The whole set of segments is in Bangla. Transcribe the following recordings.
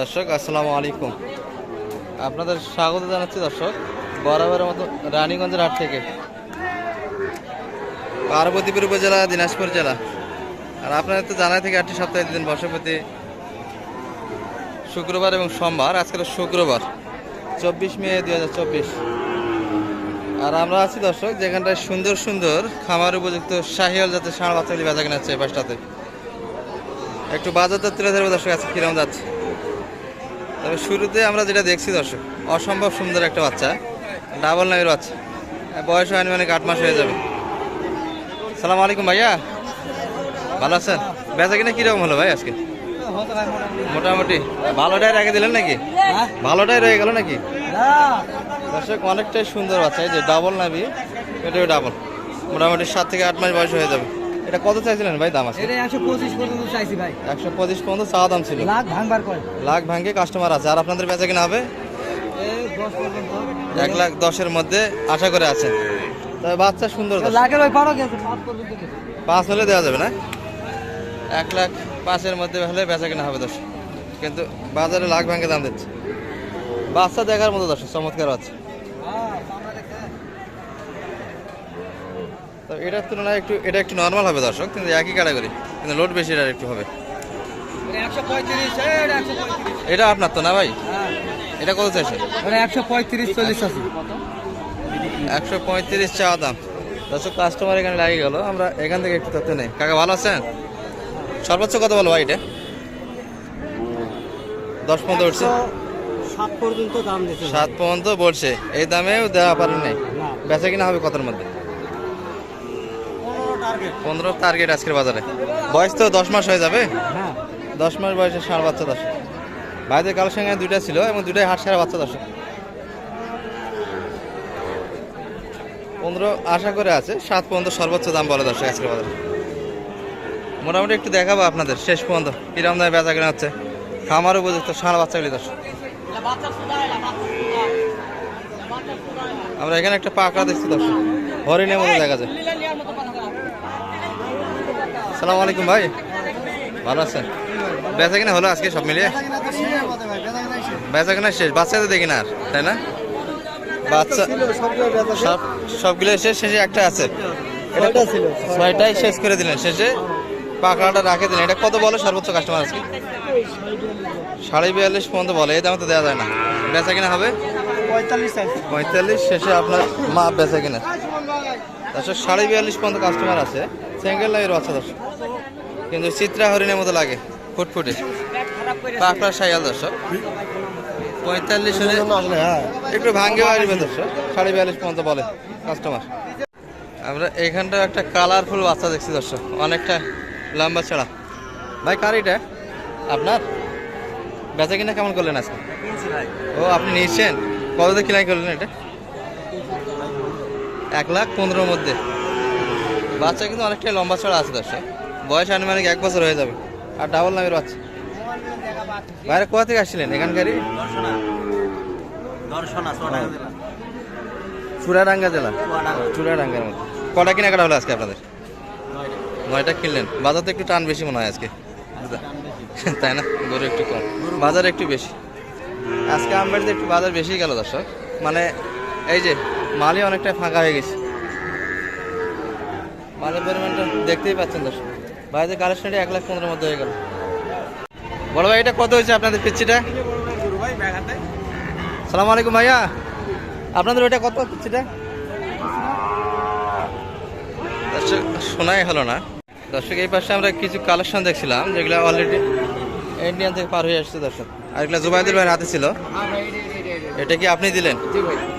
দর্শক, আসসালামু আলাইকুম। আপনাদের স্বাগত জানাচ্ছি দর্শক, বরাবরের মতো রানীগঞ্জের হাট থেকে। পার্বতীপুর উপজেলা, দিনাজপুর জেলা। আর আপনাদের তো জানাই থেকে আটটি সপ্তাহে দিন বর্ষপতি শুক্রবার এবং সোমবার। আজকের শুক্রবার, চব্বিশ মে দুই হাজার চব্বিশ। আর আমরা আছি দর্শক, যেখানটায় সুন্দর সুন্দর খামার উপযুক্ত শাহিয়াল যাতে ষাঁড় বাচ্চাগুলি বেচা কিনা হচ্ছে এই পাশটাতে। একটু তুলে ধরবো দর্শক, আজকে কিরম যাচ্ছে। তবে শুরুতে আমরা যেটা দেখছি দর্শক, অসম্ভব সুন্দর একটা বাচ্চা, ডাবল নামের বাচ্চা। বয়স হয়নি মানে আট মাস হয়ে যাবে। সালাম আলাইকুম ভাইয়া। ভালো আছেন? বেচা কিনা কীরকম হলো ভাই আজকে? মোটামুটি। ভালোটাই রেখে দিলেন নাকি? ভালোটাই রয়ে গেল নাকি? দর্শক, অনেকটাই সুন্দর বাচ্চা, এই যে ডাবল নাবি এটাও ডাবল মোটামুটি সাত থেকে আট মাস বয়স হয়ে যাবে। এটা কত চাইছিলেন ভাই দাম আছে এটা একশো পঁচিশ পর্যন্ত চাইছি ভাই। একশো পঁচিশ পর্যন্ত চাওয়া দাম ছিল। লাখ ভাঙবার কয় লাখ ভাঙ্গে কাস্টমার আছে। আর আপনাদের বেচা কিনা হবে? এই দশ পর্যন্ত এক লাখ দশের মধ্যে আশা করে আছেন। তবে বাচ্চা সুন্দর। লাখের ওই পারো গেছে। পাঁচ হলে দেওয়া যাবে না? এক লাখ পাঁচের মধ্যে হলে বেচা কিনা হবে দর্শক। কিন্তু বাজারে লাখ ভাঙে দাম দিচ্ছে। বাচ্চা দেখার মতো দর্শক চমৎকার বাচ্চা। তো এটার তুলনায় একটু এটা একটু নর্মাল হবে দর্শক কিন্তু একই ক্যাটাগরি কিন্তু লোড বেশি এটার একটু হবে। এটা আপনার তো না ভাই? হ্যাঁ। এটা কত চাইছে এটা একশো পঁয়ত্রিশ চল্লিশ আছে। একশো পঁয়ত্রিশ চাওয়া দাম। দর্শক কাস্টমার এখানে লাগিয়ে গেল। আমরা এখান থেকে একটু তথ্য নেই। কাকা ভালো আছেন? সর্বোচ্চ কত বলো ভাই এটা? দশ পর্যন্ত উঠছে। সাত পর্যন্ত দাম সাত পর্যন্ত বলছে। এই দামেও দেওয়া পারেন নাই। বেচা কিনা হবে কতর মধ্যে? পনেরো টার্গেট আজকের বাজারে। বয়স তো দশ মাস হয়ে যাবে? হ্যাঁ। দশ মাস বয়সে ষাঁড় বাচ্চা দশ। ভাইদের সঙ্গে দুইটা ছিল এবং দুটাই হাট সারা বাচ্চা দশ। পনেরো আশা করে আছে সাত পর্যন্ত সর্বোচ্চ দাম বলে দর্শক আজকের বাজারে। মোটামুটি একটু দেখাবো আপনাদের শেষ পর্যন্ত কিরম দামে বেচা কেনা হচ্ছে। খামার উপযুক্ত ষাঁড় বাচ্চাগুলি দর্শক আমরা এখানে একটা পাকড়া দেখছি দর্শক। হরিণের মতো দেখা যায়। সালাম আলাইকুম ভাই। ভালো আছেন? বেচা কিনা হলো আজকে সব মিলিয়ে? বেচা কিনা শেষ বাচ্চাদের দেখি না আর তাই না? বাচ্চা সব সবগুলো শেষ শেষে একটা আছে। ছিল। ছয়টাই শেষ করে দিলেন শেষে পাকড়াটা রাখে দিলেন। এটা কত বলে সর্বোচ্চ কাস্টমার আজকে? সাড়ে বিয়াল্লিশ পর্যন্ত বলে এই দামে তো দেওয়া যায় না। বেচা কিনা হবে? পঁয়তাল্লিশ শেষে আপনার মা বেচা কিনা। তারপর সাড়ে বিয়াল্লিশ পর্যন্ত কাস্টমার আছে। সিঙ্গেল লাইয়ের বাচ্চা দর্শক। কিন্তু চিত্রা হরিণের মতো লাগে, ফুটফুটে। পাকড়া সাইয়াল দর্শক। পঁয়তাল্লিশ হলে একটু ভাঙ্গে আসবে দর্শক, সাড়ে বিয়াল্লিশ পর্যন্ত বলে কাস্টমার আমরা এখানটা একটা কালারফুল বাচ্চা দেখছি দর্শক, অনেকটা লম্বা ছাড়া। ভাই, কার এটা? আপনার? বেচা কিনা কেমন করলেন আজকে? ও, আপনি নিয়েছেন কত দিয়ে কিনাই করলেন এটা? এক লাখ পনেরোর মধ্যে। বাচ্চা কিন্তু অনেকটাই লম্বা ছড়া আছে দর্শক। বয়স আনুমানিক এক বছর হয়ে যাবে। আর ডাবল নামের বাচ্চা। বাইরে কোথা থেকে আসছিলেন এখানকারই? চুড়াডাঙ্গা জেলা। চুড়াডাঙ্গার মধ্যে। কটা কেনাকাটা হলো আজকে আপনাদের? নয়টা। কিনলেন। বাজার তো একটু টান বেশি মনে হয় আজকে। তাই না? গরু একটু কম। বাজার একটু বেশি। আজকে আমবাড়িতে একটু বাজার বেশি গেল দর্শক। মানে এই যে মালই অনেকটা ফাঁকা হয়ে গেছে। মালের পরিমাণটা দেখতেই পাচ্ছেন দর্শক। বাইরে কালেকশনটা এক লাখ পনেরোর মধ্যে হয়ে গেল। বড় ভাই এটা কত হয়েছে আপনাদের পিচ্ছিটা? সালাম আলাইকুম ভাইয়া। আপনাদের ওইটা কত পিচ্ছিটা? দর্শক শোনাই হলো না। দর্শক এই পাশে আমরা কিছু কালেকশন দেখছিলাম যেগুলো অলরেডি ইন্ডিয়ান থেকে পার হয়ে আসছে দর্শক। আর এগুলো জুবাইদুল ভাইয়ের হাতে ছিল। এটা কি আপনি দিলেন?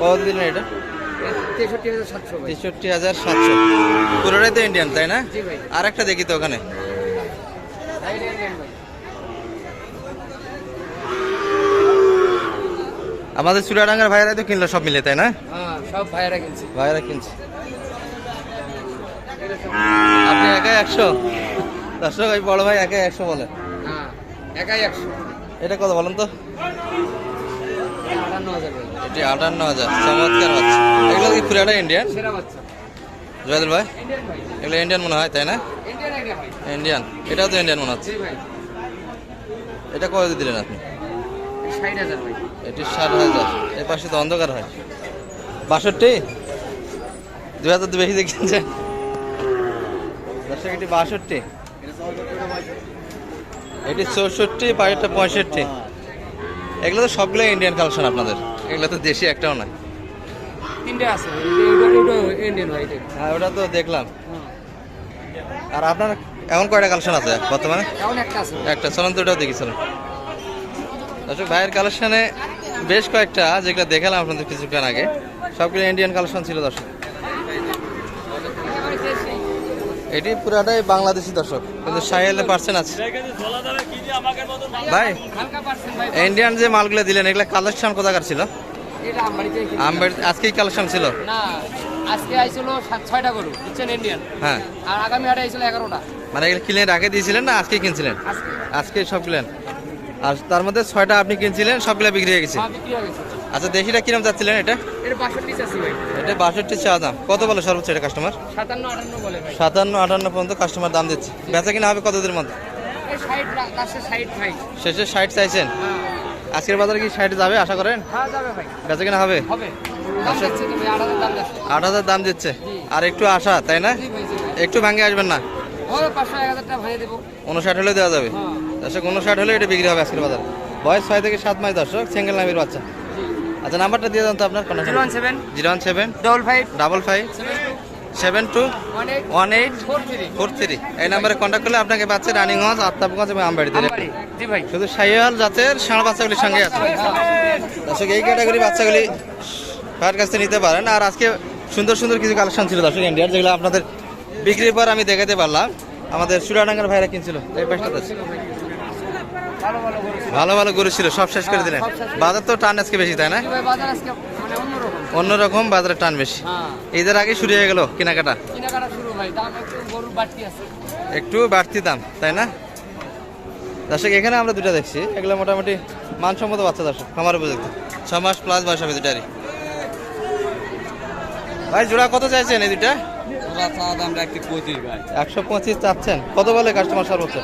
কত দিলেন এটা? তেষট্টি হাজার সাতশো তেষট্টি হাজার সাতশো। পুরোটাই তো ইন্ডিয়ান তাই না? আর একটা দেখি তো ওখানে। আমাদের চুড়াডাঙ্গার ভাইয়েরাই তো কিনলো সব মিলে তাই না? হ্যাঁ সব ভাইয়েরা কিনছে। ভাইয়েরা কিনছে। আপনি একাই একশো? দর্শক ওই বড় ভাই একাই একশো বলে। হ্যাঁ একাই একশো। এটা কত বলেন তো? এটি আটান্ন হাজার চমৎকার বাচ্চা। এগুলো কি পুরাটা ইন্ডিয়ান জয়দুল ভাই? এগুলো ইন্ডিয়ান মনে হয় তাই না? ইন্ডিয়ান এটাও তো ইন্ডিয়ান মনে হচ্ছে। এটা কত দিলেন আপনি? এটি ষাট হাজার। এ পাশে তো অন্ধকার হয়। বাষট্টি? দুই হাজার বেশি কিনছেন দর্শক এটি বাষট্টি। এটি চৌষট্টি পাশেরটা পঁয়ষট্টি। এগুলো তো সবগুলো ইন্ডিয়ান কালেকশন আপনাদের। এগুলো তো দেশি একটাও না তিনটে আছে ইন্ডিয়ান ভাই হ্যাঁ ওটা তো দেখলাম। আর আপনার এখন কয়টা কালেকশন আছে বর্তমানে? একটা আছে। একটা চলন তো ওটাও দেখেছিলাম দর্শক ভাইয়ের কালেকশনে বেশ কয়েকটা যেগুলো দেখালাম আপনাদের কিছুক্ষণ আগে। সবগুলো ইন্ডিয়ান কালেকশন ছিল দর্শক। এটি পুরাটাই বাংলাদেশি দর্শক কিন্তু সাহেলের পার্সেন্ট আছে। ভাই ইন্ডিয়ান যে মালগুলো দিলেন এগুলো কালেকশন কোথাকার ছিল? আজকেই কালেকশন ছিল? আজকে আইছিল ছয়টা গরু বুঝছেন ইন্ডিয়ান হ্যাঁ। আর আগামী হাটে আইছিল এগারোটা। মানে এগুলো কিনে আগে দিয়েছিলেন না আজকে কিনছিলেন? আজকে। সব কিনলেন। আর তার মধ্যে ছয়টা আপনি কিনছিলেন সবগুলো বিক্রি হয়ে গেছে। বিক্রি হয়ে গেছে। আচ্ছা দেশিটা কিরম যাচ্ছিলেন এটা? এটা বাষট্টি চা দাম। কত বলে সর্বোচ্চ এটা কাস্টমার সাতান্ন আটান্ন পর্যন্ত কাস্টমার দাম দিচ্ছে। বেচা কিনা হবে কতদিনের মধ্যে? শেষে ষাট চাইছেন? হ্যাঁ। আজকের বাজারে কি ষাট যাবে আশা করেন? হ্যাঁ যাবে ভাই। বেচা কিনা হবে? তো আট হাজার দাম দিচ্ছে। আর একটু আশা তাই না? একটু ভাঙে আসবেন না? উনষাট হলে দেওয়া যাবে? হ্যাঁ। দর্শক উনষাট হলে এটা বিক্রি হবে আজকের বাজারে। বয়স ছয় থেকে সাত মাস দর্শক সিঙ্গেল নামের বাচ্চা। আচ্ছা নাম্বারটা দিয়ে দেন তো আপনার zero one seven. Zero one seven. Double five. Double five. Seven two one eight four three. এই নাম্বারে কন্ট্যাক্ট করলে আপনাকে পাচ্ছে রানিংগঞ্জ আত্মাবগঞ্জ এবং আমবাড়ি দিলে। শুধু সাইয়াল জাতের ষাঁড় বাচ্চাগুলির সঙ্গে আছে। দর্শক এই ক্যাটাগরি বাচ্চাগুলি ভাইয়ের কাছ থেকে নিতে পারেন। আর আজকে সুন্দর সুন্দর কিছু কালেকশন ছিল দর্শক ইন্ডিয়ার যেগুলো আপনাদের বিক্রির পর আমি দেখাতে পারলাম। আমাদের চুরাডাঙ্গার ভাইরা কিনছিল এই পাশটাতে আছে। ভালো ভালো গরু ছিল। সব শেষ করে দিলেন। বাজার তো টান আজকে বেশি তাই না? জি ভাই বাজার মানে অন্যরকম। অন্যরকম বাজারে টান বেশি। হ্যাঁ। ঈদের আগে শুরু হয়ে গেল কেনাকাটা? কেনাকাটা শুরু ভাই দাম একটু বাড়তি আছে। একটু বাড়তি দাম তাই না? দর্শক এখানে আমরা দুটা দেখছি। এগুলো মোটামুটি মানসম্মত বাচ্চা দর্শক আমার উপযুক্ত। ছ মাস প্লাস বয়স হবে দুটারই। ভাই জোড়া কত চাইছেন এই দুটা একশো পঁচিশ চাচ্ছেন। কত বলে কাস্টমার সর্বোচ্চ?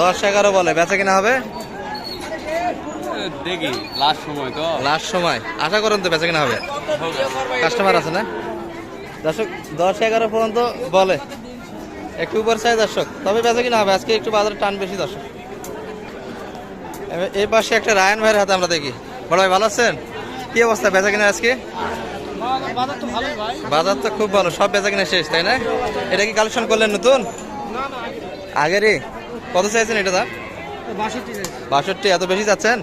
দশ এগারো বলে বেচা কিনা হবে? দেখি লাস্ট সময় তো। লাস্ট সময়। আশা করেন তো বেচা কিনা হবে। কাস্টমার আছে না? দর্শক দশ এগারো পর্যন্ত বলে। একটু উপর চাই দর্শক তবে বেচা কিনা হবে। আজকে একটু বাজারে টান বেশি দর্শক। এবার এই পাশে একটা রায়ন ভাইয়ের হাতে আমরা দেখি। বড় ভাই ভালো আছেন? কি অবস্থা বেচা কিনা আজকে? বাজার তো বাজার তো খুব ভালো সব বেচা কিনা শেষ তাই না? এটা কি কালেকশন করলেন নতুন? আগেরই কত চাইছেন এটা দাম? বাষট্টি এত বেশি যাচ্ছেন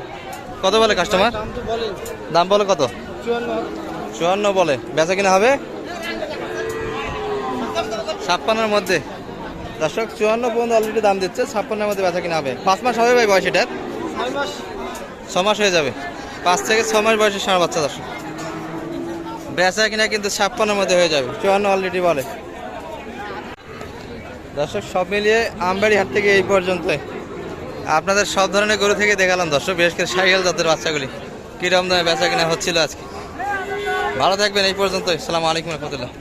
কত বলে কাস্টমার দাম বলে কত? চুয়ান্ন। বলে। বেচা কিনা হবে? ছাপ্পান্নের মধ্যে। দর্শক চুয়ান্ন পর্যন্ত অলরেডি দাম দিচ্ছে ছাপ্পান্নের মধ্যে বেচা কিনা হবে। পাঁচ মাস হবে ভাই বয়স এটার? ছ মাস হয়ে যাবে। পাঁচ থেকে ছ মাস বয়সে ষাঁড় বাচ্চা দর্শক। বেচা কিনা কিন্তু ছাপ্পান্নের মধ্যে হয়ে যাবে। চুয়ান্ন অলরেডি বলে। দর্শক, সব মিলিয়ে আমবাড়ি হাট থেকে এই পর্যন্ত। আপনাদের সব ধরনের গরু থেকে দেখালাম দর্শক, বিশেষ করে সাইকেল জাতের বাচ্চাগুলি। কীরকম দামে বেচা কেনা হচ্ছিল আজকে। ভালো থাকবেন এই পর্যন্তই। সালাম আলাইকুম রহমতুল্লাহ।